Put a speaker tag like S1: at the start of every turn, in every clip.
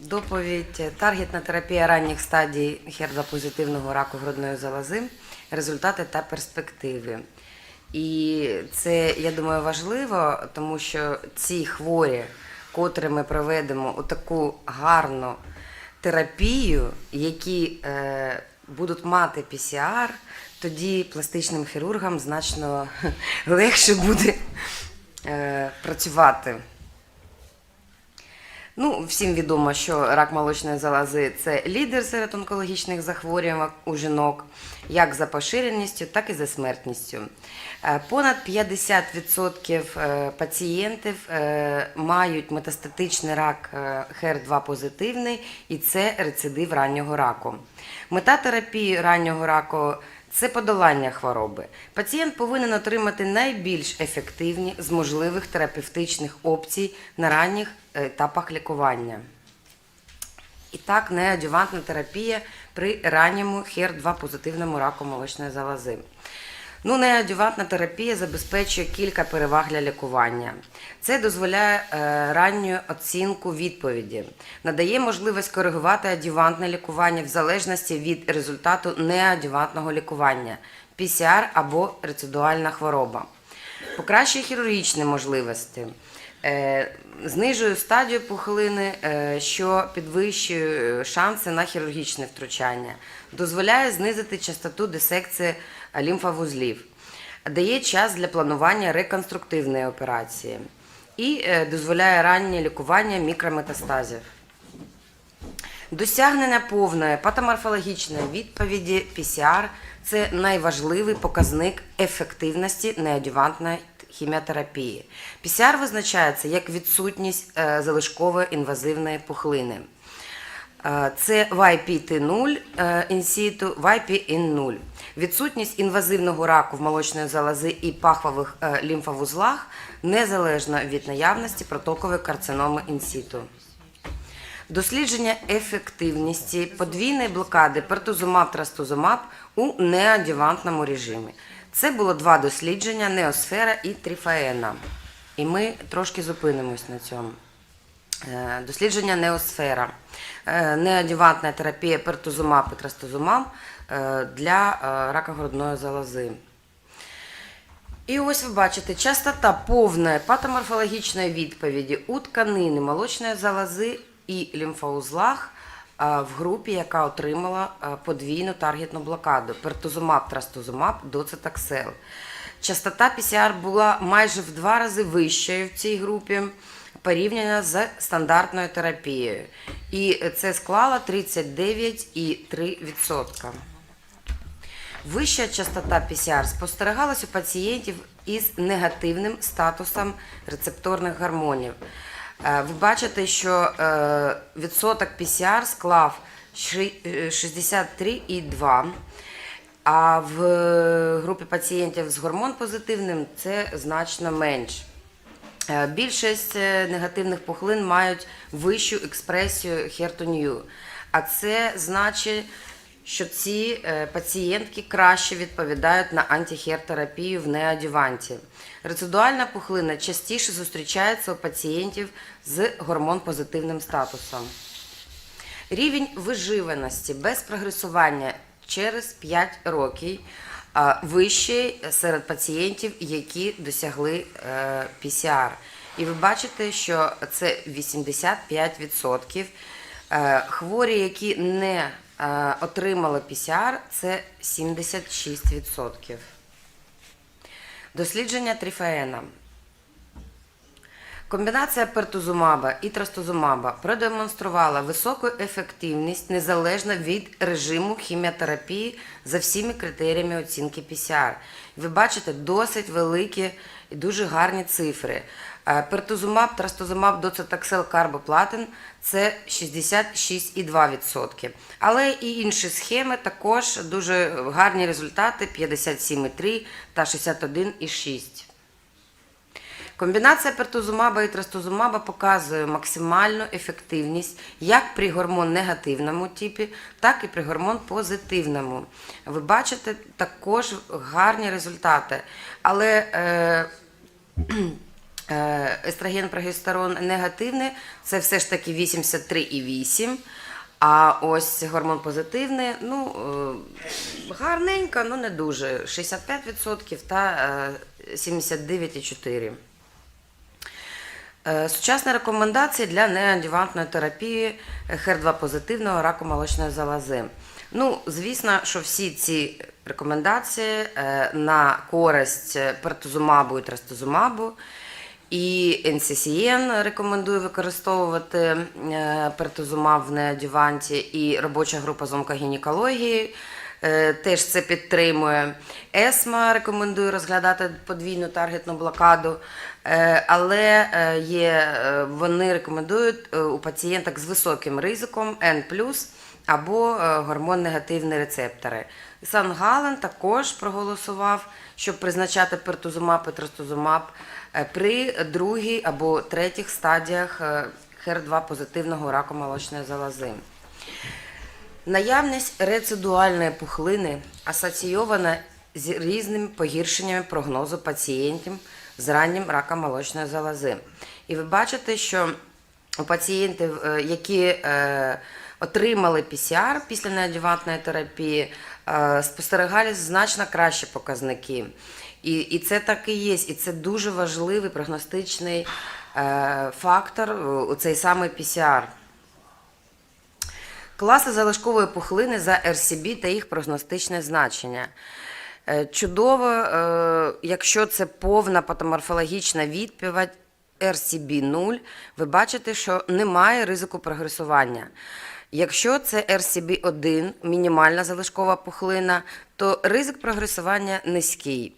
S1: Доповідь таргетна терапія ранніх стадій хердопозитивного раку грудної залози, результати та перспективи. І це, я думаю, важливо, тому що ці хворі, котрі ми проведемо у таку гарну терапію, які е, будуть мати ПСР, тоді пластичним хірургам значно легше буде е, працювати. Ну, всім відомо, що рак молочної залози це лідер серед онкологічних захворювань у жінок, як за поширеністю, так і за смертністю. Е, Понад 50% е, пацієнтів е, мають метастатичний рак ХЕР2 позитивний, і це рецидив раннього раку. Мета терапії раннього раку це подолання хвороби. Пацієнт повинен отримати найбільш ефективні з можливих терапевтичних опцій на ранніх етапах лікування. І так, неадювантна терапія при ранньому хер 2 позитивному раку молочної залози. Ну, неадювантна терапія забезпечує кілька переваг для лікування. Це дозволяє е, ранню оцінку відповіді, надає можливість коригувати адювантне лікування в залежності від результату неадювантного лікування, ПСР або рецидуальна хвороба. Покращує хірургічні можливості. Е, Знижує стадію пухлини, е, що підвищує шанси на хірургічне втручання, дозволяє знизити частоту дисекції лімфовузлів, дає час для планування реконструктивної операції і е, дозволяє раннє лікування мікрометастазів. Досягнення повної патоморфологічної відповіді ПСР – це найважливий показник ефективності неадювантної хіміотерапії. ПСР визначається як відсутність е, залишкової інвазивної пухлини. Е, Це YPT0 інсіту, YPN0. Відсутність інвазивного раку в молочної залози і пахвових е, лімфовузлах незалежно від наявності протокової карциноми інсіту. Дослідження ефективності подвійної блокади пертузумаб-трастузумаб у неадювантному режимі. Це було два дослідження Неосфера і Тріфаена. І ми трошки зупинимось на цьому. Е, Дослідження Неосфера. Е, Неадювантна терапія пертузумаб і трастузумаб е, для рака грудної залози. І ось ви бачите, частота повної патоморфологічної відповіді у тканини молочної залози і лімфоузлах в групі, яка отримала подвійну таргетну блокаду пертузумаб, трастузумаб, доцитаксел. Частота ПСР була майже в два рази вищою в цій групі порівняно з стандартною терапією. І це склало 39,3%. Вища частота ПСР спостерігалась у пацієнтів із негативним статусом рецепторних гормонів. Е, Ви бачите, що е, відсоток ПСР склав ши- е, 63,2, а в групі пацієнтів з гормон-позитивним це значно менше. Е, Більшість е, негативних пухлин мають вищу експресію хертонію, а це значить, що ці е, пацієнтки краще відповідають на антихертерапію в неадюванті. Рецидуальна пухлина частіше зустрічається у пацієнтів з гормон-позитивним статусом. Рівень виживаності без прогресування через 5 років вищий серед пацієнтів, які досягли е, ПСР. І ви бачите, що це 85%. Е, Хворі, які не е, отримали ПСР, це 76%. Дослідження трифаена. Комбінація пертузумаба і трастузумаба продемонструвала високу ефективність незалежно від режиму хіміотерапії за всіми критеріями оцінки ПСР. Ви бачите досить великі і дуже гарні цифри. Пертузумаб, трастузумаб, доцитаксел, карбоплатин – це 66,2%. Але і інші схеми також дуже гарні результати – 57,3 та 61,6%. Комбінація пертузумаба і трастузумаба показує максимальну ефективність як при гормон-негативному типі, так і при гормон-позитивному. Ви бачите також гарні результати. Але е, Е, Естроген, прогестерон негативний це все ж таки 83,8. А ось гормон позитивний, ну е, гарненько, ну не дуже. 65% та е, 79,4%. Е, Сучасні рекомендації для неадювантної терапії ХЕР2 позитивного раку молочної залози. Ну, звісно, що всі ці рекомендації е, на користь пертузумабу і трастузумабу. І NCCN рекомендує використовувати е, пертузумаб в неадюванті, і робоча група з онкогінекології е, теж це підтримує. ЕСМА рекомендує розглядати подвійну таргетну блокаду, е, але е, є, е, вони рекомендують е, у пацієнток з високим ризиком N+, або е, гормон-негативні рецептори. Сан Гален також проголосував, щоб призначати пертузумаб і трастузумаб е, при другій або третіх стадіях е, ХЕР2 позитивного раку молочної залози. Наявність рецидуальної пухлини асоційована з різними погіршеннями прогнозу пацієнтів з раннім раком молочної залози. І ви бачите, що у пацієнтів, е, які е, отримали ПЦР після неадювантної терапії, е, значно кращі показники. І, і це так і є, і це дуже важливий прогностичний фактор у цей самий ПЦР. Класи залишкової пухлини за РСБ та їх прогностичне значення. Е, Чудово, е, якщо це повна патоморфологічна відповідь RCB 0, ви бачите, що немає ризику прогресування. Якщо це RCB 1, мінімальна залишкова пухлина, то ризик прогресування низький.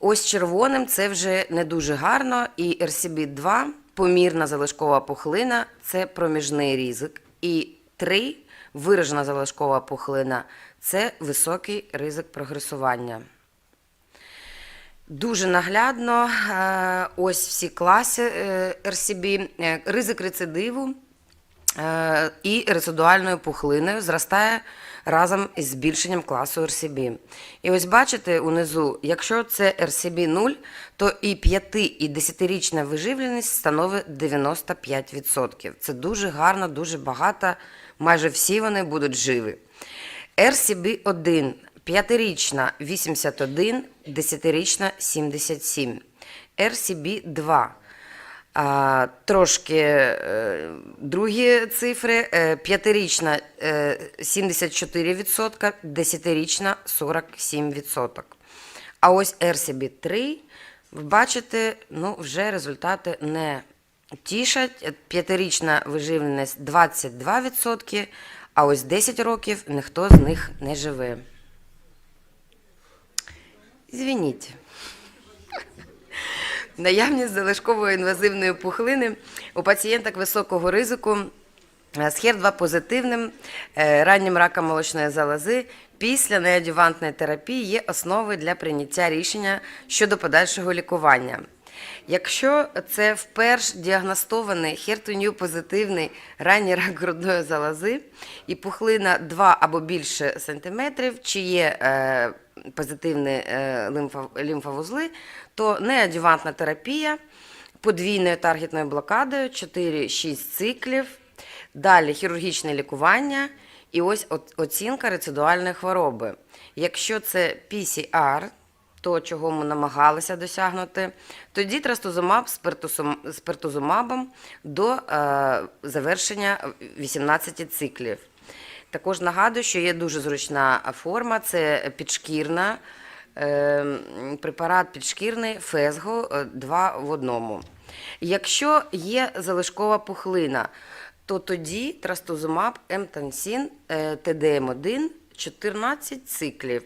S1: Ось червоним це вже не дуже гарно. І RCB 2 помірна залишкова пухлина це проміжний ризик. І 3 виражена залишкова пухлина це високий ризик прогресування. Дуже наглядно е, ось всі класи е, RCB, е, ризик рецидиву е, і рецидуальною пухлиною зростає разом із збільшенням класу RCB. І ось бачите унизу, якщо це RCB 0, то і 5 і 10-річна виживленість становить 95%. Це дуже гарно, дуже багато, майже всі вони будуть живі. RCB 1 5-річна 81, 10-річна 77. RCB 2 а, трошки е, другі цифри. Е, П'ятирічна е, 74%, 10-річна 47%. А ось RCB 3, ви бачите, ну, вже результати не тішать. П'ятирічна виживленість 22%, а ось 10 років ніхто з них не живе. Звініть. Наявність залишкової інвазивної пухлини у пацієнток високого ризику е, з HER2 позитивним е, раннім раком молочної залози після неадювантної терапії є основою для прийняття рішення щодо подальшого лікування. Якщо це вперше діагностований HER2 позитивний ранній рак грудної залози і пухлина 2 або більше сантиметрів, чи є е, позитивні е, лімфо- лімфовузли, то неадювантна терапія подвійною таргетною блокадою 4-6 циклів, далі хірургічне лікування і ось оцінка рецидуальної хвороби. Якщо це PCR, то, чого ми намагалися досягнути, тоді трастузумаб з пертусум- до е, завершення 18 циклів. Також нагадую, що є дуже зручна форма, це підшкірна, е, препарат підшкірний Фезго 2 в одному. Якщо є залишкова пухлина, то тоді трастузумаб, емтансін, е, ТДМ1 14 циклів.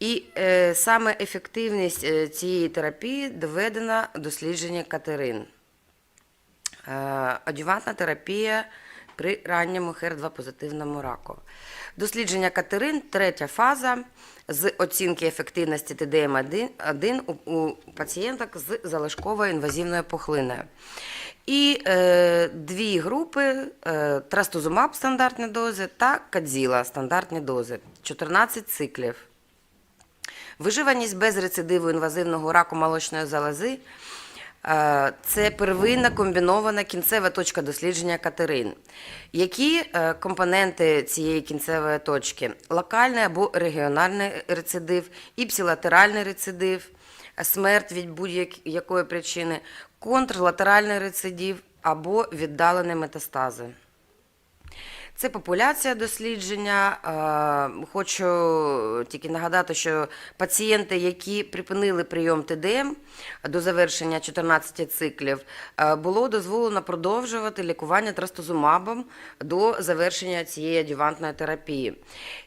S1: І е, саме ефективність е, цієї терапії доведена дослідження Катерин. Е, Адювантна терапія при ранньому ХЕР2 позитивному раку. Дослідження Катерин, третя фаза з оцінки ефективності ТДМ1 у, пацієнток з залишковою інвазивною пухлиною. І е, дві групи е, трастузумаб стандартні дози та кадзіла стандартні дози 14 циклів. Виживаність без рецидиву інвазивного раку молочної залози Це первинна комбінована кінцева точка дослідження Катерин. Які е, компоненти цієї кінцевої точки? Локальний або регіональний рецидив, іпсілатеральний рецидив, смерть від будь-якої причини, контрлатеральний рецидив або віддалені метастази. Це популяція дослідження. Е, Хочу тільки нагадати, що пацієнти, які припинили прийом ТДМ до завершення 14 циклів, е, було дозволено продовжувати лікування трастозумабом до завершення цієї адювантної терапії.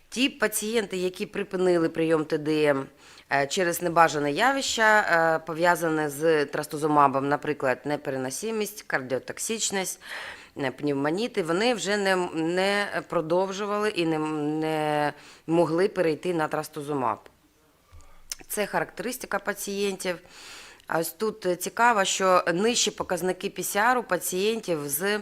S1: Ті пацієнти, які припинили прийом ТДМ е, через небажане явища, е, пов'язане з трастозумабом, наприклад, непереносимість, кардіотоксичність, пневмоніти, вони вже не, не продовжували і не, не могли перейти на трастозумаб. Це характеристика пацієнтів. Ось тут е, цікаво, що нижчі показники ПЦР у пацієнтів з е,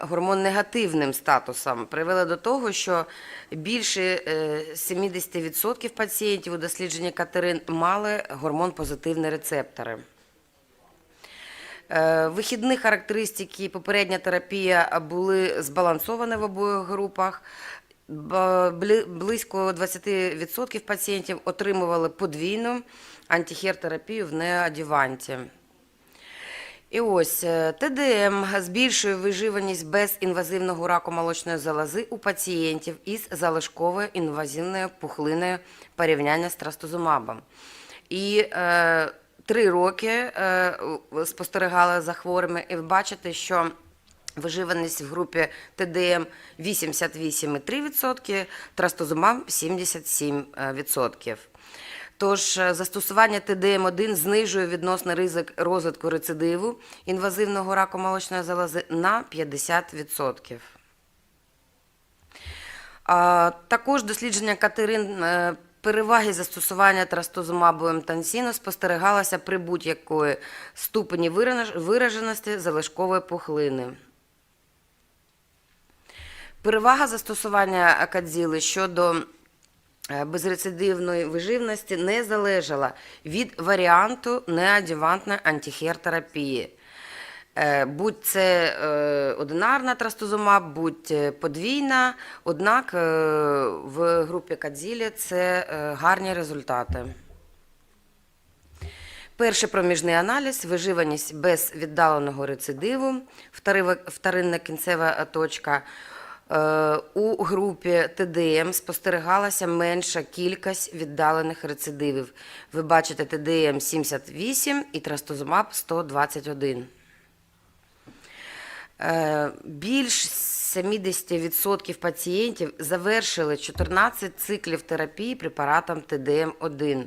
S1: гормоннегативним статусом привели до того, що більше е, 70% пацієнтів у дослідженні Катерин мали гормон-позитивні рецептори. Е, Вихідні характеристики попередня терапія були збалансовані в обох групах. Близько 20% пацієнтів отримували подвійну антихертерапію в неоадюванті. І ось е, ТДМ збільшує виживаність без інвазивного раку молочної залози у пацієнтів із залишковою інвазивною пухлиною порівняння з трастозумабом. І е, три роки е, спостерігали за хворими, і ви бачите, що Виживаність в групі ТДМ 88,3%, трастозумаб 77%. Тож е, застосування ТДМ-1 знижує відносний ризик розвитку рецидиву інвазивного раку молочної залози на 50%. Також дослідження Катерин е, переваги застосування трастозумабу емтансіну спостерігалося при будь-якої ступені вираженості залишкової пухлини. Перевага застосування акадзіли щодо е, безрецидивної виживності не залежала від варіанту неадювантної антихертерапії. Е, Будь це е, одинарна трастозумаб, будь е, подвійна, однак в групі Кадзілі це гарні результати. Перший проміжний аналіз виживаність без віддаленого рецидиву, вторинна кінцева точка. У групі ТДМ спостерігалася менша кількість віддалених рецидивів. Ви бачите ТДМ 78 і трастозумаб 121. Е, Більш 70% пацієнтів завершили 14 циклів терапії препаратом ТДМ-1.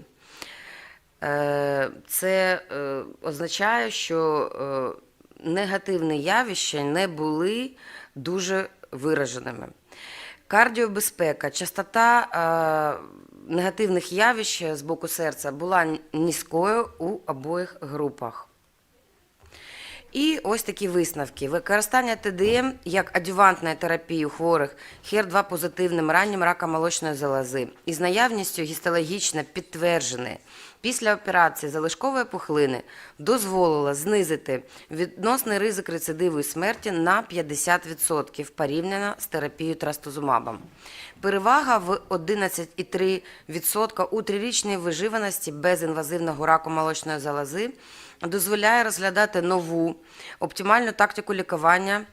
S1: Е, Це е, означає, що негативні явища не були дуже вираженими. Кардіобезпека, частота негативних явищ з боку серця була низькою у обох групах. І ось такі висновки. Використання ТДМ як адювантної терапії у хворих ХЕР-2 позитивним раннім раком молочної залози із наявністю гістологічно підтвердженої після операції залишкової пухлини дозволило знизити відносний ризик рецидиву і смерті на 50% порівняно з терапією трастозумабом. Перевага в 11,3% у трирічній виживаності без інвазивного раку молочної залози дозволяє розглядати нову оптимальну тактику лікування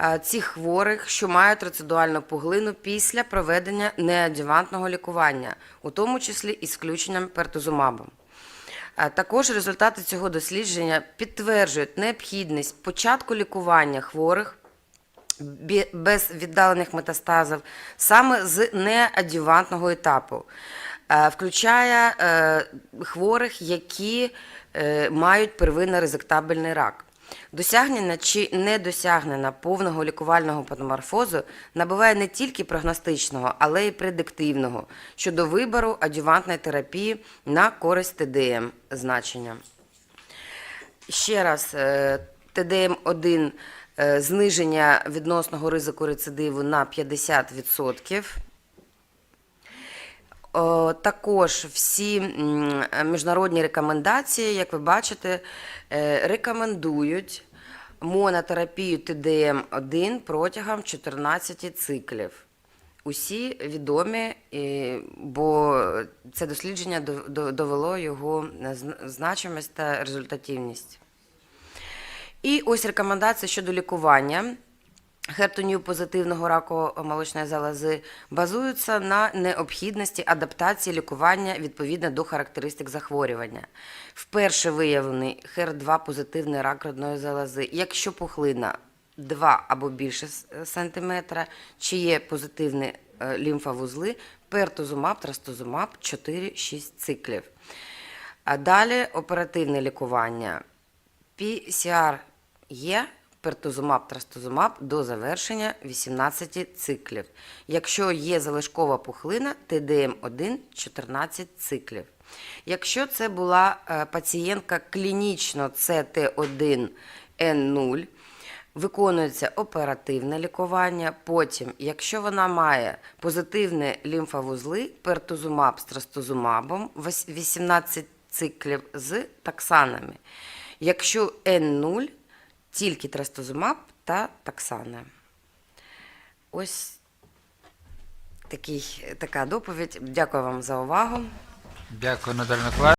S1: е, цих хворих, що мають рецидуальну пуглину після проведення неадювантного лікування, у тому числі із включенням пертозумабу. Е, Також результати цього дослідження підтверджують необхідність початку лікування хворих без віддалених метастазів саме з неадювантного етапу, Е, включає е, хворих, які е, мають первинно резектабельний рак. Досягнення чи недосягнення повного лікувального патоморфозу набуває не тільки прогностичного, але й предиктивного щодо вибору адювантної терапії на користь ТДМ значення. Ще раз, ТДМ-1 е, зниження відносного ризику рецидиву на 50%. Також всі міжнародні рекомендації, як ви бачите, е, рекомендують монотерапію ТДМ-1 протягом 14 циклів. Усі відомі, бо це дослідження до- довело його зн- значимість та результативність. І ось рекомендації щодо лікування гертонію позитивного раку молочної залози базуються на необхідності адаптації лікування відповідно до характеристик захворювання. Вперше виявлений ХЕР2 позитивний рак грудної залози, якщо пухлина 2 або більше сантиметра, чи є позитивні е, лімфовузли, пертозумаб, трастозумаб 4-6 циклів. А далі оперативне лікування. PCR є пертозумаб, трастозумаб до завершення 18 циклів. Якщо є залишкова пухлина, ТДМ1 14 циклів. Якщо це була е, пацієнтка клінічно CT1N0, виконується оперативне лікування. Потім, якщо вона має позитивні лімфовузли, пертозумаб з трастозумабом, 18 циклів з таксанами. Якщо N0, тільки трастозумаб та таксани. Ось такий, така доповідь. Дякую вам за увагу.
S2: Дякую, Наталя Миколаївна.